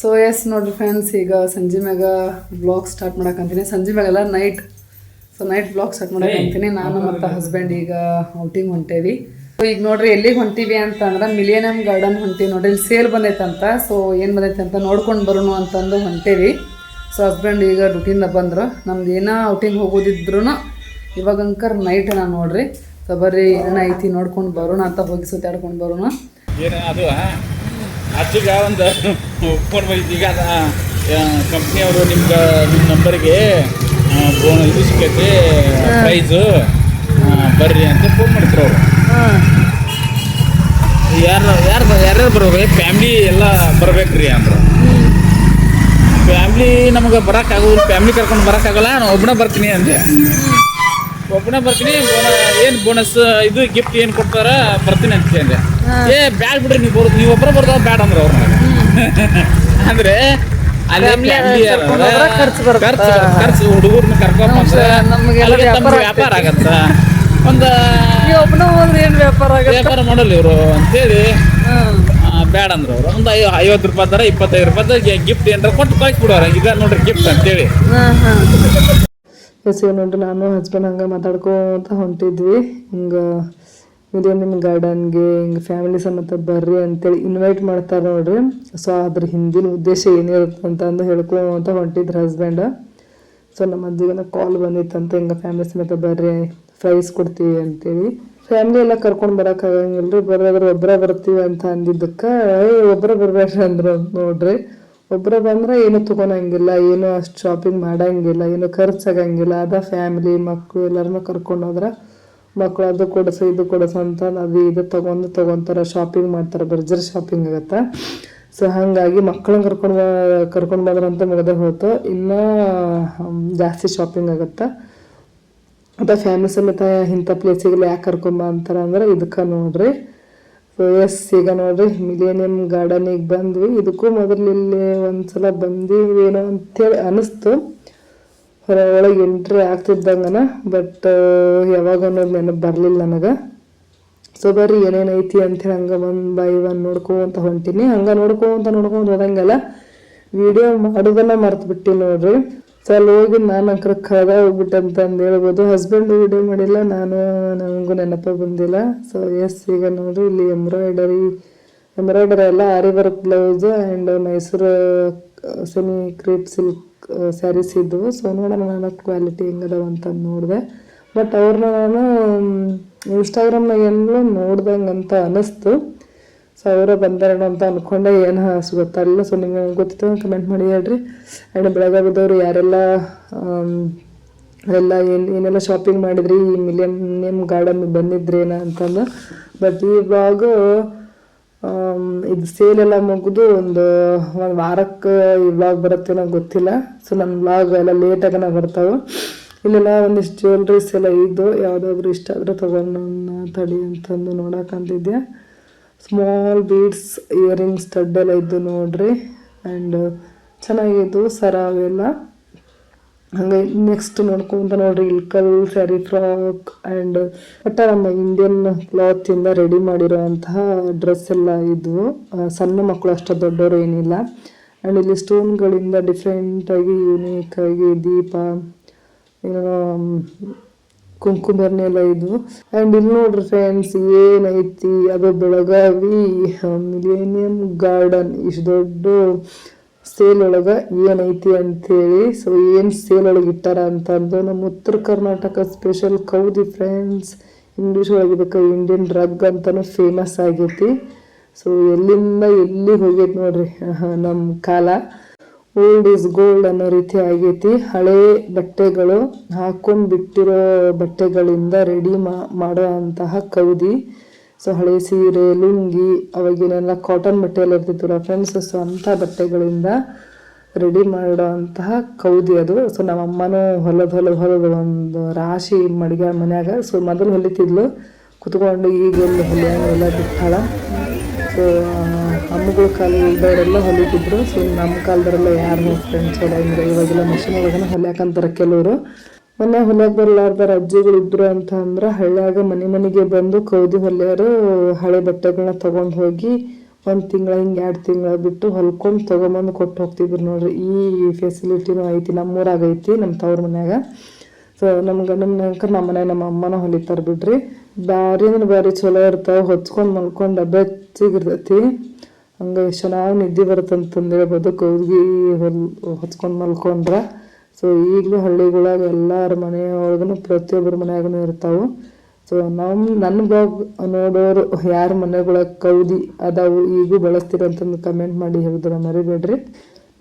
So S ನೋಡ್ರಿ friends ಈಗ ಸಂಜೆ ಮ್ಯಾಗ ಬ್ಲಾಗ್ ಸ್ಟಾರ್ಟ್ ಮಾಡಕ್ಕಂತೀನಿ ಸಂಜೆ ಮ್ಯಾಗೆಲ್ಲ night so night blog start ಮಾಡಕ್ಕಂತೀನಿ ನಾನು ಮತ್ತು ಹಸ್ಬೆಂಡ್ ಈಗ ಔಟಿಂಗ್ ಹೊಂಟೇವಿ. ಸೊ ಈಗ ನೋಡ್ರಿ ಎಲ್ಲಿಗೆ ಹೊಂಟೀವಿ ಅಂತಂದ್ರೆ ಮಿಲಿಯನಮ್ ಗಾರ್ಡನ್ ಹೊಂಟೀವಿ ನೋಡ್ರಿ. ಇಲ್ಲಿ ಸೇಲ್ ಬಂದೈತಂತ ಸೊ ಏನು ಬಂದೈತೆ ಅಂತ ನೋಡ್ಕೊಂಡು ಬರೋಣ ಅಂತಂದು ಹೊಂಟೇವಿ. ಸೊ ಹಸ್ಬೆಂಡ್ ಈಗ ಡ್ಯೂಟಿಯಿಂದ ಬಂದರು. ನಮ್ದು ಏನೋ ಔಟಿಂಗ್ ಹೋಗೋದಿದ್ರು ಇವಾಗ ಅಂಕರ್ ನೈಟ್ ನಾನು ನೋಡ್ರಿ. ಸೊ ಬರ್ರಿ ಏನೈತಿ ಐತಿ ನೋಡ್ಕೊಂಡು ಬರೋಣ ಅಂತ ಹೋಗಿ ಸುತ್ತಾಡ್ಕೊಂಡು ಬರೋಣ. ಅಜ್ಜಿಗೆ ಒಂದು ಫೋನ್ ಬಂದಿದ್ದು ಈಗ ಕಂಪ್ನಿಯವರು ನಿಮ್ಗೆ ನಿಮ್ಮ ನಂಬರ್ಗೆ ಫೋನ್ ಇದು ಸಿಕ್ಕೈತಿ ಪ್ರೈಸು ಬರ್ರಿ ಅಂತ ಫೋನ್ ಮಾಡ್ತಾರೆ ಅವರು. ಯಾರು ಯಾರು ಯಾರ್ಯಾರು ಬರ್ಬೇಕು? ಫ್ಯಾಮ್ಲಿ ಎಲ್ಲ ಬರ್ಬೇಕ್ರಿ ಅಂದ್ರೆ. ಫ್ಯಾಮ್ಲಿ ನಮಗೆ ಬರೋಕ್ಕಾಗೋದು ಫ್ಯಾಮ್ಲಿ ಕರ್ಕೊಂಡು ಬರೋಕ್ಕಾಗಲ್ಲ ನಾನು ಒಬ್ಬನೇ ಬರ್ತೀನಿ ಅಂದೆ. ಒಬ್ಬನೇ ಬರ್ತೀನಿ ಏನು ಬೋನಸ್ ಇದು ಗಿಫ್ಟ್ ಏನು ಕೊಡ್ತಾರ ಬರ್ತೀನಿ ಅಂತ ಅಂದೆ ಏ ಬ್ಯಾಡ್ ಬಿಡ್ರಿ ನೀವು ಬರೋದು ನೀವು ಒಬ್ಬರ ಬರ್ತಾವ ಬ್ಯಾಡ್ ಅಂದ್ರೆ ಅವ್ರ ಅಂದ್ರೆ ಖರ್ಚು ಬರುತ್ತೆ. ಖರ್ಚು ಖರ್ಚು ಹುಡುಗರ್ನ ಕರ್ಕೊಂಡ್ ವ್ಯಾಪಾರ ಆಗತ್ತ. ಒಂದು ಏನು ವ್ಯಾಪಾರ ಆಗುತ್ತೆ? ವ್ಯಾಪಾರ ಮಾಡಲ್ಲ ಇವರು ಅಂತೇಳಿ. ಬ್ಯಾಡ ಅಂದ್ರ ಅವ್ರು. ಒಂದು ಐ ಐವತ್ತು ರೂಪಾಯಿ ತರ ಇಪ್ಪತ್ತೈದು ರೂಪಾಯಿ ಗಿಫ್ಟ್ ಏನಾರ ಕೊಟ್ಟು ಕಳಿಸ್ಬಿಡೋರ. ಈಗ ನೋಡ್ರಿ ಗಿಫ್ಟ್ ಅಂತೇಳಿ. ನೋಡ್ರಿ ನಾನು ಹಸ್ಬೆಂಡ್ ಹಂಗ ಮಾತಾಡ್ಕೋತ ಹೊಂಟಿದ್ವಿ. ಹಿಂಗೆ ಮಿಲಿಯನ್ ಗಾರ್ಡನ್ಗೆ ಹಿಂಗೆ ಫ್ಯಾಮಿಲಿ ಸಮೇತ ಬರ್ರಿ ಅಂತೇಳಿ ಇನ್ವೈಟ್ ಮಾಡ್ತಾರೆ ನೋಡ್ರಿ. ಸೊ ಅದ್ರ ಹಿಂದಿನ ಉದ್ದೇಶ ಏನಿರುತ್ತೆ ಅಂತಂದು ಹೇಳ್ಕೊಂತ ಹೊಂಟಿದ್ರು ಹಸ್ಬೆಂಡ ಸೊ ನಮ್ಮ ಅಜ್ಜಿಗೆಲ್ಲ ಕಾಲ್ ಬಂದಿತ್ತಂತ, ಹಿಂಗೆ ಫ್ಯಾಮಿಲಿ ಸಮೇತ ಬರ್ರಿ ಪ್ರೈಸ್ ಕೊಡ್ತೀವಿ ಅಂತೇಳಿ. ಫ್ಯಾಮಿಲಿ ಎಲ್ಲ ಕರ್ಕೊಂಡು ಬರೋಕ್ಕಾಗಂಗಿಲ್ಲ ರೀ ಬರೋದ್ರ ಒಬ್ಬರ ಬರ್ತೀವಿ ಅಂತ ಅಂದಿದ್ದಕ್ಕೆ ಒಬ್ಬರ ಬರ್ಬೇಡ್ರಿ ಅಂದ್ರೆ ನೋಡ್ರಿ. ಒಬ್ಬರ ಬಂದ್ರೆ ಏನು ತೊಗೊಳಂಗಿಲ್ಲ, ಏನು ಅಷ್ಟು ಶಾಪಿಂಗ್ ಮಾಡಂಗಿಲ್ಲ, ಏನು ಖರ್ಚಾಗಂಗಿಲ್ಲ ಅದ ಫ್ಯಾಮಿಲಿ ಮಕ್ಕಳು ಎಲ್ಲರನ್ನೂ ಕರ್ಕೊಂಡು ಹೋದ್ರೆ ಮಕ್ಕಳು ಅದು ಕೊಡಿಸು, ಇದು ಕೊಡಿಸು ಅಂತ ಅದು ಇದು ತಗೊಂಡು ತಗೊಂತಾರೆ ಶಾಪಿಂಗ್ ಮಾಡ್ತಾರೆ ಬರ್ಜರ್ ಶಾಪಿಂಗ್ ಆಗತ್ತೆ. ಸೊ ಹಾಗಾಗಿ ಮಕ್ಕಳನ್ನ ಕರ್ಕೊಂಡು ಕರ್ಕೊಂಡು ಬಂದ್ರಂತ ಮುಗ್ದೆ ಹೋಯ್ತು ಇನ್ನೂ ಜಾಸ್ತಿ ಶಾಪಿಂಗ್ ಆಗುತ್ತೆ. ಮತ್ತು ಫ್ಯಾಮಿಲಿ ಸಮೇತ ಇಂಥ ಪ್ಲೇಸಿಗೆಲ್ಲ ಯಾಕೆ ಕರ್ಕೊಂಬ ಅಂತಾರೆ ಅಂದ್ರೆ ಇದಕ್ಕೆ ನೋಡ್ರಿ. ಎಸ್ ಈಗ ನೋಡ್ರಿ ಮಿಲೇನಿಯಂ ಗಾರ್ಡನಿಗೆ ಬಂದ್ವಿ. ಇದಕ್ಕೂ ಮೊದಲು ಇಲ್ಲಿ ಒಂದ್ಸಲ ಬಂದಿವೇನೋ ಅಂತೇಳಿ ಅನಿಸ್ತು. ಒಳಗೆ ಎಂಟ್ರಿ ಆಗ್ತಿದ್ದಂಗನ ಬಟ್ ಯಾವಾಗ ಅನ್ನೋದು ನೆನಪು ಬರಲಿಲ್ಲ ನನಗೆ. ಸೊ ಬರ್ರಿ ಏನೇನೈತಿ ಅಂತೇಳಿ ಹಂಗೆ ಒನ್ ಬೈ ಒನ್ ನೋಡ್ಕೊಂತ ಹೊಂಟೀನಿ. ಹಂಗೆ ನೋಡ್ಕೊಂತ ನೋಡ್ಕೊಂತ ಹೋದಂಗೆಲ್ಲ ವಿಡಿಯೋ ಮಾಡೋದನ್ನ ಮರ್ತು ಬಿಟ್ಟಿ ನೋಡ್ರಿ. ಸೊ ಅಲ್ಲಿ ಹೋಗಿ ನಾನು ಅಂಕರ ಕಳೆದ ಹೋಗ್ಬಿಟ್ಟೆ ಅಂತ ಅಂದು ಹೇಳ್ಬೋದು. ಹಸ್ಬೆಂಡ್ ವಿಡಿಯೋ ಮಾಡಿಲ್ಲ, ನಾನು ನನಗೂ ನೆನಪ ಬಂದಿಲ್ಲ. ಸೊ ಎಸ್ ಈಗ ನೋಡ್ರಿ, ಇಲ್ಲಿ ಎಂಬ್ರಾಯ್ಡರಿ ಎಂಬ್ರಾಯ್ಡರಿ ಎಲ್ಲ aari work blouse and Mysore semi crepe silk sarees ಇದ್ದವು. ಸೊ ನೋಡೋಣ ನಾನು ಕ್ವಾಲಿಟಿ ಹೆಂಗದವ ಅಂತ ನೋಡಿದೆ. ಬಟ್ ಅವ್ರನ್ನ ನಾನು ಇನ್ಸ್ಟಾಗ್ರಾಮ್ನಾಗ ಎಲ್ಲೋ ನೋಡ್ದಂಗೆ ಅಂತ ಅನಿಸ್ತು ಸೊ ಅವರ ಬಂದಾರೇನೋ ಅಂತ ಅಂದ್ಕೊಂಡೆ ಏನು ಅಷ್ಟು ಗೊತ್ತಲ್ಲ ಸೊ ನಿಮ್ಗೆ ಗೊತ್ತಿತ್ತು ಕಮೆಂಟ್ ಮಾಡಿ ಹೇಳ್ರಿ. ಆ್ಯಂಡ್ ಬೆಳಗಾವಿದವರು ಯಾರೆಲ್ಲ ಎಲ್ಲ ಏನು, ಏನೆಲ್ಲ ಶಾಪಿಂಗ್ ಮಾಡಿದ್ರಿ, ಈ ಮಿಲಿಯನ್ ಗಾರ್ಡನ್ ಬಂದಿದ್ರೇನ ಅಂತಂದು. ಬಟ್ ಈ ಬ್ಲಾಗು ಇದು ಸೇಲ್ ಎಲ್ಲ ಮುಗಿದು ಒಂದು ಒಂದು ವಾರಕ್ಕೆ ಈ ವ್ಲಾಗ್ ಬರುತ್ತೆ ಗೊತ್ತಿಲ್ಲ. ಸೊ ನನ್ನ ವ್ಲಾಗ್ ಎಲ್ಲ ಲೇಟಾಗನ ಬರ್ತಾವೆ. ಇಲ್ಲೆಲ್ಲ ಒಂದಿಷ್ಟು ಜ್ಯುವೆಲ್ರೀಸ್ ಎಲ್ಲ ಇದ್ದು, ಯಾವುದಾದ್ರೂ ಇಷ್ಟ ಆದರೆ ತೊಗೊಂಡು ತಡಿ ಅಂತಂದು ನೋಡೋಕಂತಿದ್ದೆ ಸ್ಮಾಲ್ ಬೀಡ್ಸ್ ಇಯರಿಂಗ್ ಸ್ಟಡ್ ಎಲ್ಲ ಇದ್ದು ನೋಡ್ರಿ. ಆ್ಯಂಡ್ ಚೆನ್ನಾಗಿದ್ದು ಸರ ಅವೆಲ್ಲ. ಹಂಗೆ ನೆಕ್ಸ್ಟ್ ನೋಡ್ಕೊಂತ ನೋಡ್ರಿ ಇಲ್ಕಲ್ ಸ್ಯಾರಿ ಫ್ರಾಕ್ ಆ್ಯಂಡ್ ಒಟ್ಟ ನಮ್ಮ ಇಂಡಿಯನ್ ಕ್ಲಾತಿಂದ ರೆಡಿ ಮಾಡಿರೋಂತಹ ಡ್ರೆಸ್ ಎಲ್ಲ ಇದು. ಸಣ್ಣ ಮಕ್ಕಳು ಅಷ್ಟು ದೊಡ್ಡವರು ಏನಿಲ್ಲ. ಆ್ಯಂಡ್ ಇಲ್ಲಿ ಸ್ಟೋನ್ಗಳಿಂದ ಡಿಫ್ರೆಂಟಾಗಿ ಯೂನಿಕ್ ಆಗಿ ದೀಪ ಕುಂಕುಮರ್ನಿ ಎಲ್ಲ ಇದು. ಆ್ಯಂಡ್ ಇಲ್ಲಿ ನೋಡ್ರಿ ಫ್ರೆಂಡ್ಸ್ ಏನೈತಿ ಅದು ಬೆಳಗಾವಿ ಮಿಲೇನಿಯಂ ಗಾರ್ಡನ್ ಇಷ್ಟು ದೊಡ್ಡ. ಸೇಲ್ ಒಳಗೆ ಏನೈತಿ ಅಂತೇಳಿ ಸೊ ಏನು ಸೇಲ್ ಒಳಗೆ ಇಟ್ಟಾರ ಅಂತಂದು ನಮ್ಮ ಉತ್ತರ ಕರ್ನಾಟಕ ಸ್ಪೆಷಲ್ ಕೌದಿ ಫ್ರೆಂಡ್ಸ್ ಇಂಗ್ಲೀಷ್ ಒಳಗೆ ಇಂಡಿಯನ್ ಡ್ರಗ್ ಅಂತಲೂ ಫೇಮಸ್ ಆಗೈತಿ. ಸೊ ಎಲ್ಲಿಂದ ಎಲ್ಲಿ ಹೋಗೈತಿ ನೋಡ್ರಿ ನಮ್ಮ ಕಾಲ. ಓಲ್ಡ್ ಇಸ್ ಗೋಲ್ಡ್ ಅನ್ನೋ ರೀತಿ ಆಗೈತಿ. ಹಳೆ ಬಟ್ಟೆಗಳು ಹಾಕೊಂಡು ಬಿಟ್ಟಿರೋ ಬಟ್ಟೆಗಳಿಂದ ರೆಡಿ ಮಾಡೋ ಅಂತಹ ಕೌದಿ. ಸೊ ಹಳೆ ಸೀರೆ, ಲುಂಗಿ ಅವಾಗಿನೆಲ್ಲ ಕಾಟನ್ ಬಟ್ಟೆ ಎಲ್ಲ ಇರ್ತಿತ್ತು ಫ್ರೆಂಡ್ಸ್ ಸೊ ಅಂಥ ಬಟ್ಟೆಗಳಿಂದ ರೆಡಿ ಮಾಡೋ ಅಂತಹ ಕೌದಿ ಅದು. ಸೊ ನಮ್ಮ ಅಮ್ಮನೂ ಹೊಲದ ಹೊಲದ ಹೊಲದ ಒಂದು ರಾಶಿ ಮಡಿಗೆ ಮನ್ಯಾಗ. ಸೊ ಮೊದಲು ಹೊಲಿತಿದ್ಲು. ಕುತ್ಕೊಂಡು ಈಗ ಎಲ್ಲಿ ಹೊಲಿಯಲ್ಲ ಬಿಟ್ಟಾಳ. ಸೊ ಅಮ್ಮಗಳ ಕಾಲದವರೆಲ್ಲ ಹೊಲಿತಿದ್ರು. ಸೊ ನಮ್ಮ ಕಾಲದವರೆಲ್ಲ ಯಾರು ಫ್ರೆಂಡ್ಸ್ ಎಲ್ಲ ಇವಾಗೆಲ್ಲ ಮಷಿನ್ ಒಳಗನ ಹೊಲಿಯಾಕಂತಾರೆ ಕೆಲವರು. ಮೊನ್ನೆ ಹೊಲ್ಯಾಗ ಬರ್ಲಾರ್ದಾರ ಅಜ್ಜಿಗಳು ಇದ್ರು ಅಂತ ಅಂದ್ರೆ ಹಳ್ಳ್ಯಾಗ ಮನೆ ಮನೆಗೆ ಬಂದು ಕೌದಿ ಹೊಲ್ಯಾರು ಹಳೆ ಬಟ್ಟೆಗಳನ್ನ ತಗೊಂಡು ಹೋಗಿ ಒಂದು ತಿಂಗಳ ಹಿಂಗೆ ಎರಡು ತಿಂಗಳ ಬಿಟ್ಟು ಹೊಲ್ಕೊಂಡು ತೊಗೊಂಬಂದು ಕೊಟ್ಟು ಹೋಗ್ತಿದ್ರು ನೋಡ್ರಿ. ಈ ಫೆಸಿಲಿಟಿನೂ ಐತಿ ನಮ್ಮೂರಾಗ ಐತಿ ನಮ್ಮ ತವ್ರ ಮನ್ಯಾಗ. ಸೊ ನಮ್ಮ ಗಂಡನ ಮನ್ಯಾಗ ನಮ್ಮ ಮನೆ ನಮ್ಮ ಅಮ್ಮನ ಹೊಲಿತಾರೆ ಬಿಡ್ರಿ. ಭಾರಿ ಅಂದ್ರೆ ಭಾರಿ ಚಲೋ ಇರ್ತಾವೆ, ಹೊಚ್ಕೊಂಡು ಮಲ್ಕೊಂಡು ಬೆಚ್ಚಿಗಿರ್ತೈತಿ ಹಂಗೆ ಚೆನ್ನಾಗಿ ನಿದ್ದೆ ಬರುತ್ತಂತಂದು ಹೇಳ್ಬೋದು ಕೌದ್ಗಿ ಹೊಲ್, ಹೊಚ್ಕೊಂಡು ಮಲ್ಕೊಂಡ್ರೆ. ಸೊ ಈಗಲೂ ಹಳ್ಳಿಗಳಾಗ ಎಲ್ಲರ ಮನೆಯೊಳಗೂ ಪ್ರತಿಯೊಬ್ಬರ ಮನೆಯಾಗೂ ಇರ್ತಾವೆ. ಸೊ ನಮ್ಮ ನನ್ನ ಬ್ಲಾಗ್ ನೋಡೋರು ಯಾರ ಮನೆಗಳ ಕೌದಿ ಅದಾವು ಈಗೂ ಬಳಸ್ತೀರ ಅಂತಂದು ಕಮೆಂಟ್ ಮಾಡಿ ಹೇಳಿದ್ರ ಮರಿಬೇಡ್ರಿ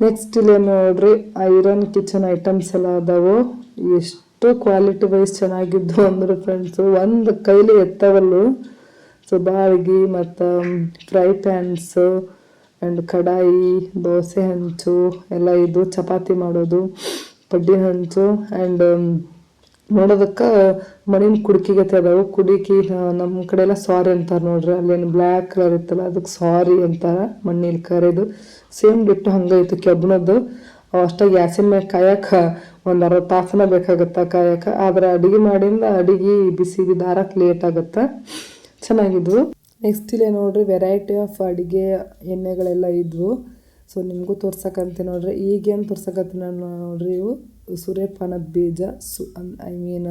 ನೆಕ್ಸ್ಟ್ ಇಲ್ಲಿ ನೋಡ್ರಿ ಐರನ್ ಕಿಚನ್ ಐಟಮ್ಸ್ ಎಲ್ಲ ಅದಾವು. ಎಷ್ಟು ಕ್ವಾಲಿಟಿ ವೈಸ್ ಚೆನ್ನಾಗಿದ್ದು ಅಂದ್ರೆ ಫ್ರೆಂಡ್ಸು ಒಂದು ಕೈಲಿ ಎತ್ತವಲ್ಲು. ಸೊ ಬಾಳ್ಗಿ ಮತ್ತು ಫ್ರೈ ಪ್ಯಾನ್ಸು ಆ್ಯಂಡ್ ಕಡಾಯಿ, ದೋಸೆ ಹಂಚು, ಎಲ್ಲ ಇದು ಚಪಾತಿ ಮಾಡೋದು. ಪಡ್ಡಿ ಹಂಚು ಆ್ಯಂಡ್ ನೋಡೋದಕ್ಕೆ ಮಣ್ಣಿನ ಕುಡ್ಕಿಗತೆ ಅದಾವು. ಕುಡಿಕಿ ನಮ್ಮ ಕಡೆ ಎಲ್ಲ ಸಾರಿ ಅಂತಾರೆ ನೋಡ್ರಿ. ಅಲ್ಲೇನು ಬ್ಲ್ಯಾಕ್ ಕಲರ್ ಇತ್ತಲ್ಲ ಅದಕ್ಕೆ ಸಾರಿ ಅಂತಾರೆ ಮಣ್ಣಿನ ಕರೆದು. ಸೇಮ್ ಬಿಟ್ಟು ಹಂಗೈತು ಕೆಬ್ಬಣದ್ದು ಅಷ್ಟಾಗಿ ಅಷ್ಟೇ ಗ್ಯಾಸಿನ ಮೇಲೆ ಕಾಯಕ್ಕೆ ಒಂದು ಅರವತ್ತು ತಾಸನ ಬೇಕಾಗತ್ತೆ ಕಾಯಕ್ಕೆ ಆದ್ರೆ ಅಡುಗೆ ಮಾಡಿಂದ ಅಡುಗೆ ಬಿಸಿಗೆ ದಾರಕ್ಕೆ ಲೇಟ್ ಆಗುತ್ತೆ. ಚೆನ್ನಾಗಿದ್ವು. ನೆಕ್ಸ್ಟ್ ಇಲ್ಲೇ ನೋಡ್ರಿ ವೆರೈಟಿ ಆಫ್ ಅಡುಗೆ ಎಣ್ಣೆಗಳೆಲ್ಲ ಇದ್ವು. ಸೊ ನಿಮಗೂ ತೋರ್ಸಕ್ಕಂತೆ ನೋಡ್ರಿ. ಈಗೇನು ತೋರ್ಸಕತ್ತೀನಿ ನೋಡ್ರಿ ಇವು. ಸೂರ್ಯಪಾನದ ಬೀಜ, so I mean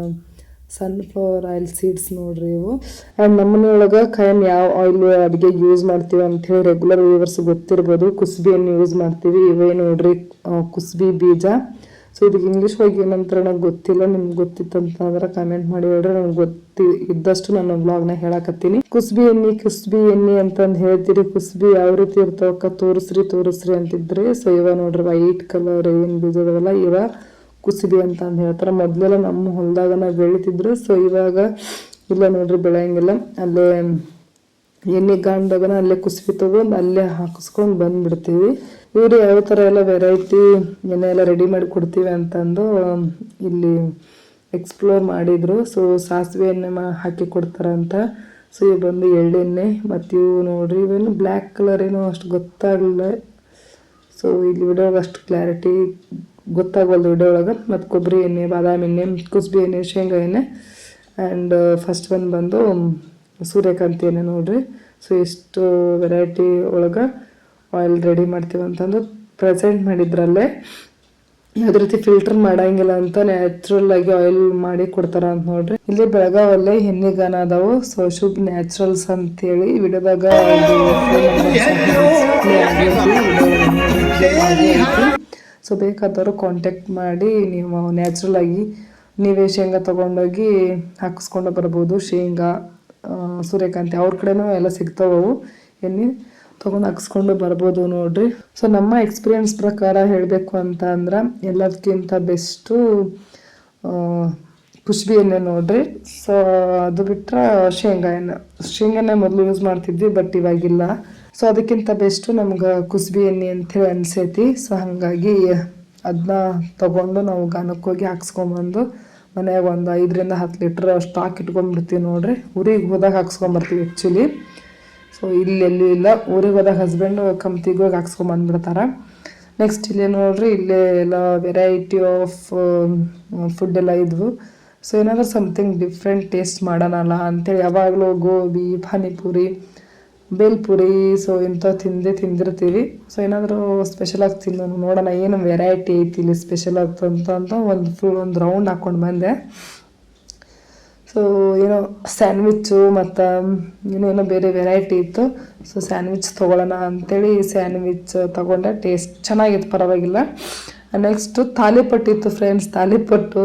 sunflower oil seeds ನೋಡ್ರಿ ಇವು. ಆ್ಯಂಡ್ ನಮ್ಮನೆಯೊಳಗೆ ಖಾಯಂ ಯಾವ ಆಯಿಲ್ ಅಡುಗೆ ಯೂಸ್ ಮಾಡ್ತೀವಿ ಅಂಥೇಳಿ ರೆಗ್ಯುಲರ್ ವಿವರ್ಸ್ ಗೊತ್ತಿರ್ಬೋದು. ಕುಸ್ಬಿ ಎಣ್ಣೆ ಯೂಸ್ ಮಾಡ್ತೀವಿ. ಇವೇ ನೋಡ್ರಿ ಕುಸ್ಬಿ ಬೀಜ. ಸೊ ಇದಕ್ಕೆ ಇಂಗ್ಲೀಷ್ ಬಗ್ಗೆ ಏನಂತಾರೆ ನಂಗೆ ಗೊತ್ತಿಲ್ಲ, ನಿಮ್ಗೆ ಗೊತ್ತಿತ್ತಂತಂದ್ರೆ ಕಮೆಂಟ್ ಮಾಡಿ ಹೇಳ್ರಿ, ನನಗೆ ಗೊತ್ತಿ, ಇದ್ದಷ್ಟು ನಾನು ಬ್ಲಾಗ್ನ ಹೇಳಕತ್ತೀನಿ. ಕುಸ್ಬಿ ಎಣ್ಣೆ ಕುಸ್ಬಿ ಎಣ್ಣೆ ಅಂತಂದು ಹೇಳ್ತೀರಿ, ಕುಸ್ಬಿ ಯಾವ ರೀತಿ ಇರ್ತಾವಕ್ಕ, ತೋರಿಸ್ರಿ ತೋರಿಸ್ರಿ ಅಂತಿದ್ರಿ. ಸೊ ಇವ ನೋಡ್ರಿ ವೈಟ್ ಕಲರ್ ಏನು ಬೀಜದವಲ್ಲ ಇವ ಕುಸುಬಿ ಅಂತ ಅಂದು ಹೇಳ್ತಾರೆ. ಮೊದಲೆಲ್ಲ ನಮ್ಮ ಹೊಲದಾಗನ ಬೆಳಿತಿದ್ರು. ಸೊ ಇವಾಗ ಇಲ್ಲ ನೋಡ್ರಿ, ಬೆಳೆಯಂಗಿಲ್ಲ. ಅಲ್ಲೇ ಎಣ್ಣೆ ಗಾಂಡಾಗನ ಅಲ್ಲೇ ಕುಸುಬಿ ತಗೊಂಡು ಅಲ್ಲೇ ಹಾಕಿಸ್ಕೊಂಡು ಬಂದ್ಬಿಡ್ತೀವಿ. ಇವರು ಯಾವ ಥರ ಎಲ್ಲ ವೆರೈಟಿ ಎಣ್ಣೆ ಎಲ್ಲ ರೆಡಿ ಮಾಡಿ ಕೊಡ್ತೀವಿ ಅಂತಂದು ಇಲ್ಲಿ ಎಕ್ಸ್ಪ್ಲೋರ್ ಮಾಡಿದರು. ಸೊ ಸಾಸಿವೆ ಎಣ್ಣೆ ಮಾ ಹಾಕಿ ಕೊಡ್ತಾರಂತ ಸೊ ಇವು ಬಂದು ಎಳ್ಳೆಣ್ಣೆ, ಮತ್ತು ಇವು ನೋಡ್ರಿ ಇವೇನು ಬ್ಲ್ಯಾಕ್ ಕಲರ್ ಏನೋ ಅಷ್ಟು ಗೊತ್ತಾಗಲಿಲ್ಲ. ಸೊ ಇಲ್ಲಿ ವಿಡಿಯೋ ಅಷ್ಟು ಕ್ಲಾರಿಟಿ ಗೊತ್ತಾಗಲ್ದು ವಿಡಿಯೋ ಒಳಗೆ ಮತ್ತು ಕೊಬ್ಬರಿ ಎಣ್ಣೆ, ಬಾದಾಮಿ ಎಣ್ಣೆ, ಕುಸ್ಬಿ ಎಣ್ಣೆ, ಶೇಂಗಾ ಎಣ್ಣೆ. ಆ್ಯಂಡ್ ಫಸ್ಟ್ ಒಂದು ಬಂದು ಸೂರ್ಯಕಾಂತಿ ಎಣ್ಣೆ ನೋಡ್ರಿ. ಸೊ ಇಷ್ಟು ವೆರೈಟಿ ಒಳಗೆ ಆಯಿಲ್ ರೆಡಿ ಮಾಡ್ತೀವಿ ಅಂತಂದು ಪ್ರೆಸೆಂಟ್ ಮಾಡಿದ್ರಲ್ಲೇ ಯಾವುದೇ ರೀತಿ ಫಿಲ್ಟರ್ ಮಾಡಂಗಿಲ್ಲ ಅಂತ ನ್ಯಾಚುರಲ್ ಆಗಿ ಆಯಿಲ್ ಮಾಡಿ ಕೊಡ್ತಾರ ಅಂತ ನೋಡ್ರಿ. ಇಲ್ಲಿ ಬೆಳಗಾವಲ್ಲೇ ಹೆಣ್ಣಿಗಾನ ಅದಾವು. ಸೊ ಶುಭ್ ನ್ಯಾಚುರಲ್ಸ್ ಅಂತೇಳಿ ವಿಡಿಯೋದಾಗ ಸೊ ಬೇಕಾದವರು ಕಾಂಟ್ಯಾಕ್ಟ್ ಮಾಡಿ ನೀವು ನ್ಯಾಚುರಲ್ ಆಗಿ ನೀವೇ ಶೇಂಗಾ ತೊಗೊಂಡೋಗಿ ಹಾಕಿಸ್ಕೊಂಡು ಬರ್ಬೋದು, ಶೇಂಗಾ. ಸೂರ್ಯಕಾಂತಿ ಅವ್ರ ಕಡೆನೂ ಎಲ್ಲ ಸಿಗ್ತಾವವು ಎಣ್ಣೆ ತೊಗೊಂಡು ಹಾಕ್ಸ್ಕೊಂಡು ಬರ್ಬೋದು ನೋಡ್ರಿ. ಸೊ ನಮ್ಮ ಎಕ್ಸ್ಪೀರಿಯನ್ಸ್ ಪ್ರಕಾರ ಹೇಳಬೇಕು ಅಂತ ಅಂದ್ರೆ ಎಲ್ಲದಕ್ಕಿಂತ ಬೆಸ್ಟು ಕುಸ್ಬಿ ಎಣ್ಣೆ ನೋಡ್ರಿ. ಸೊ ಅದು ಬಿಟ್ಟರೆ ಶೇಂಗಾ ಎಣ್ಣೆ. ಶೇಂಗಾ ಎಣ್ಣೆ ಮೊದಲು ಯೂಸ್ ಮಾಡ್ತಿದ್ವಿ ಬಟ್ ಇವಾಗಿಲ್ಲ. ಸೊ ಅದಕ್ಕಿಂತ ಬೆಸ್ಟು ನಮ್ಗೆ ಕುಸ್ಬಿ ಎಣ್ಣೆ ಅಂತೇಳಿ ಅನಿಸೈತಿ. ಸೊ ಹಾಗಾಗಿ ಅದನ್ನ ತಗೊಂಡು ನಾವು ಗಾನಕ್ಕೆ ಹೋಗಿ ಹಾಕ್ಸ್ಕೊಂಬಂದು ಮನ್ಯಾಗ ಒಂದು ಐದರಿಂದ ಹತ್ತು ಲೀಟ್ರ್ ಸ್ಟಾಕ್ ಇಟ್ಕೊಂಡ್ಬಿಡ್ತೀವಿ ನೋಡ್ರಿ. ಊರಿಗೆ ಹೋದಾಗ ಹಾಕ್ಸ್ಕೊಂಬರ್ತೀವಿ ಆ್ಯಕ್ಚುಲಿ ಸೊ ಇಲ್ಲಿ ಎಲ್ಲೂ ಇಲ್ಲ. ಊರಿಗೆ ಹೋದಾಗ ಹಸ್ಬೆಂಡ್ ಕಂಪ್ನಿಗೆ ಹೋಗಿ ಹಾಕ್ಸ್ಕೊಂಬಂದ್ಬಿಡ್ತಾರೆ. ನೆಕ್ಸ್ಟ್ ಇಲ್ಲಿ ನೋಡ್ರಿ, ಇಲ್ಲೇ ಎಲ್ಲ ವೆರೈಟಿ ಆಫ್ ಫುಡ್ ಎಲ್ಲ ಇದ್ವು. ಸೊ ಏನಾದರೂ ಸಮಥಿಂಗ್ ಡಿಫ್ರೆಂಟ್ ಟೇಸ್ಟ್ ಮಾಡೋಣಲ್ಲ ಅಂತೇಳಿ. ಯಾವಾಗಲೂ ಗೋಬಿ, ಪಾನಿಪುರಿ ಬೇಲ್ಪುರಿ ಸೊ ಇಂಥ ತಿಂದೇ ತಿಂದಿರ್ತೀವಿ. ಸೊ ಏನಾದರೂ ಸ್ಪೆಷಲಾಗಿ ತಿನ್ನೋಣ ನೋಡೋಣ, ಏನು ವೆರೈಟಿ ಐತಿ ಇಲ್ಲಿ ಸ್ಪೆಷಲ್ ಆಗ್ತಂತ ಅಂತ ಒಂದು ಫುಲ್ ಒಂದು ರೌಂಡ್ ಹಾಕ್ಕೊಂಡು ಬಂದೆ. ಸೊ ಏನೋ ಸ್ಯಾಂಡ್ವಿಚ್ಚು ಮತ್ತು ಇನ್ನೇನೋ ಬೇರೆ ವೆರೈಟಿ ಇತ್ತು. ಸೊ ಸ್ಯಾಂಡ್ವಿಚ್ ತೊಗೊಳ್ಳೋಣ ಅಂಥೇಳಿ ಸ್ಯಾಂಡ್ವಿಚ್ ತೊಗೊಂಡೆ ಟೇಸ್ಟ್ ಚೆನ್ನಾಗಿತ್ತು ಪರವಾಗಿಲ್ಲ. ನೆಕ್ಸ್ಟು ತಾಲಿಪಟ್ಟಿತ್ತು ಫ್ರೆಂಡ್ಸ್ ತಾಲಿಪಟ್ಟು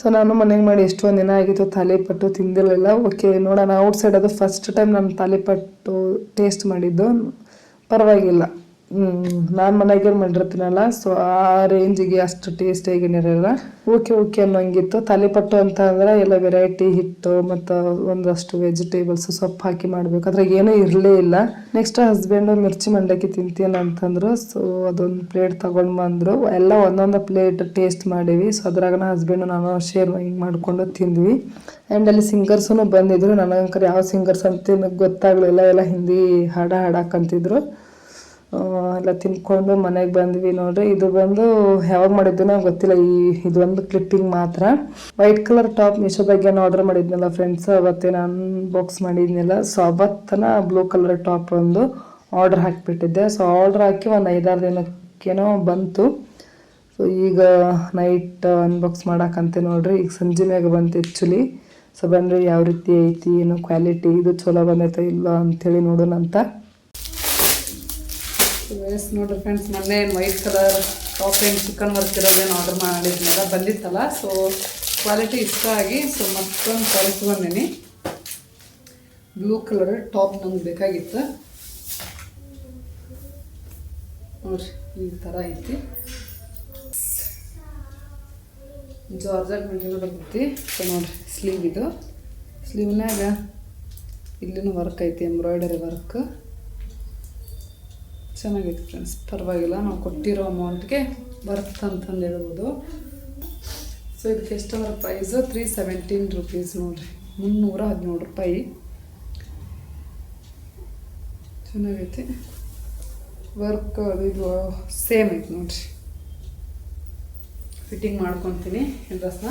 ಸೊ ನಾನು ಮನೆಗೆ ಮಾಡಿ ಎಷ್ಟೊಂದು ದಿನ ಆಗಿತ್ತು ತಾಲಿಪಟ್ಟು ತಿಂದಿರಲಿಲ್ಲ. ಓಕೆ ನೋಡೋಣ ಔಟ್ಸೈಡ್ ಅದು ಫಸ್ಟ್ ಟೈಮ್ ನಾನು ತಾಲಿಪಟ್ಟು ಟೇಸ್ಟ್ ಮಾಡಿದ್ದು. ಪರವಾಗಿಲ್ಲ. ನಾನು ಮನೆಗೆ ಮಾಡಿರ್ತೀನಲ್ಲ ಸೊ ಆ ರೇಂಜಿಗೆ ಅಷ್ಟು ಟೇಸ್ಟಿಯಾಗಿ ಆಗಿರಲ್ಲ ಓಕೆ ಓಕೆ ಅನ್ನೋಂಗಿತ್ತು. ತಲೆಪಟ್ಟು ಅಂತ ಅಂದ್ರೆ ಎಲ್ಲ ವೆರೈಟಿ ಹಿಟ್ಟು ಮತ್ತು ಒಂದಷ್ಟು ವೆಜಿಟೇಬಲ್ಸ್ ಸೊಪ್ಪು ಹಾಕಿ ಮಾಡ್ಬೇಕು. ಅದ್ರಾಗ ಏನೂ ಇರಲೇ ಇಲ್ಲ. ನೆಕ್ಸ್ಟ್ ಹಸ್ಬೆಂಡು ಮಿರ್ಚಿ ಮಂಡಕ್ಕಿ ತಿಂತೀನಿ ಅಂತಂದ್ರು ಸೊ ಅದೊಂದು ಪ್ಲೇಟ್ ತಗೊಂಡು ಬಂದರು. ಎಲ್ಲ ಒಂದೊಂದು ಪ್ಲೇಟ್ ಟೇಸ್ಟ್ ಮಾಡೀವಿ. ಸೊ ಅದ್ರಾಗ ಹಸ್ಬೆಂಡು ನಾನು ಶೇರ್ ಹಿಂಗೆ ಮಾಡಿಕೊಂಡು ತಿಂದ್ವಿ. ಆ್ಯಂಡ್ ಅಲ್ಲಿ ಸಿಂಗರ್ಸೂ ಬಂದಿದ್ರು. ನನಗಂಕರ್ ಯಾವ ಸಿಂಗರ್ಸ್ ಅಂತ ಗೊತ್ತಾಗಲಿಲ್ಲ. ಎಲ್ಲ ಹಿಂದಿ ಹಾಡ ಹಾಡಕ್ಕಂತಿದ್ರು ಆ, ಎಲ್ಲ ತಿನ್ಕೊಂಡು ಮನೆಗೆ ಬಂದ್ವಿ ನೋಡ್ರಿ. ಇದು ಬಂದು ಯಾವಾಗ ಮಾಡಿದ್ದು ನಂಗೆ ಗೊತ್ತಿಲ್ಲ. ಈ ಇದೊಂದು ಕ್ಲಿಪ್ಪಿಂಗ್ ಮಾತ್ರ. ವೈಟ್ ಕಲರ್ ಟಾಪ್ ಮೀಶೋದಾಗ ಏನು ಆರ್ಡರ್ ಮಾಡಿದ್ನಲ್ಲ ಫ್ರೆಂಡ್ಸ್ ಅವತ್ತೇ ನಾನು ಬಾಕ್ಸ್ ಮಾಡಿದ್ನಲ್ಲ. ಸೊ ಅವತ್ತನ ಬ್ಲೂ ಕಲರ್ ಟಾಪ್ ಒಂದು ಆರ್ಡರ್ ಹಾಕಿಬಿಟ್ಟಿದ್ದೆ. ಸೊ ಆರ್ಡರ್ ಹಾಕಿ ಒಂದು ಐದಾರು ದಿನಕ್ಕೇನೋ ಬಂತು. ಸೊ ಈಗ ನೈಟ್ ಅನ್ಬಾಕ್ಸ್ ಮಾಡಕ್ಕಂತೆ ನೋಡ್ರಿ. ಈಗ ಸಂಜೆ ಬಂತು ಆ್ಯಕ್ಚುಲಿ ಸೊ ಬಂದರೆ ಯಾವ ರೀತಿ ಐತಿ, ಏನು ಕ್ವಾಲಿಟಿ ಇದು ಚಲೋ ಬಂದೈತೆ ಇಲ್ಲ ಅಂಥೇಳಿ ನೋಡೋಣ ಅಂತ ವೇಸ್ ನೋಡಿ ಫ್ರೆಂಡ್ಸ್ ಮೊನ್ನೆ ವೈಟ್ ಕಲರ್ ಟಾಪ್ ಏನು ಚಿಕನ್ ವರ್ಕ್ ಇರೋದೇನು ಆರ್ಡರ್ ಮಾಡಿದ್ನಲ್ಲ, ಬಂದಿತ್ತಲ್ಲ ಸೊ ಕ್ವಾಲಿಟಿ ಇಷ್ಟ ಆಗಿ ಸೊ ಮತ್ತೊಂದು ಬಂದೀನಿ ಬ್ಲೂ ಕಲರ್ ಟಾಪ್ ನಮ್ಗೆ ಬೇಕಾಗಿತ್ತು. ನೋಡ್ರಿ, ಈ ಥರ ಐತಿ. ಜಾರ್ಜರ್ ಮೆಟೀರಿಯಲ್ ಬರ್ತೈತಿ. ಸೊ ನೋಡ್ರಿ ಸ್ಲೀವ್ ಇದು. ಸ್ಲೀವ್ನಾಗ ಇಲ್ಲಿನೂ ವರ್ಕ್ ಐತಿ ಎಂಬ್ರಾಯ್ಡರಿ ವರ್ಕ್ ಚೆನ್ನಾಗೈತೆ ಫ್ರೆಂಡ್ಸ್ ಪರವಾಗಿಲ್ಲ, ನಾವು ಕೊಟ್ಟಿರೋ ಅಮೌಂಟ್ಗೆ ವರ್ತ್ ಅಂತಂದು ಹೇಳ್ಬೋದು. ಸೊ ಇದಕ್ಕೆ ಎಷ್ಟಂದ್ರೆ ಪ್ರೈಸು ತ್ರೀ ಸೆವೆಂಟೀನ್ ರುಪೀಸ್ ನೋಡಿರಿ. ಮುನ್ನೂರ ಹದಿನೇಳು ರೂಪಾಯಿ. ಚೆನ್ನಾಗೈತಿ. ವರ್ಕ್ ಇದು ಸೇಮ್ ಐತೆ ನೋಡಿರಿ. ಫಿಟ್ಟಿಂಗ್ ಮಾಡ್ಕೊತೀನಿ ಡ್ರೆಸ್ನ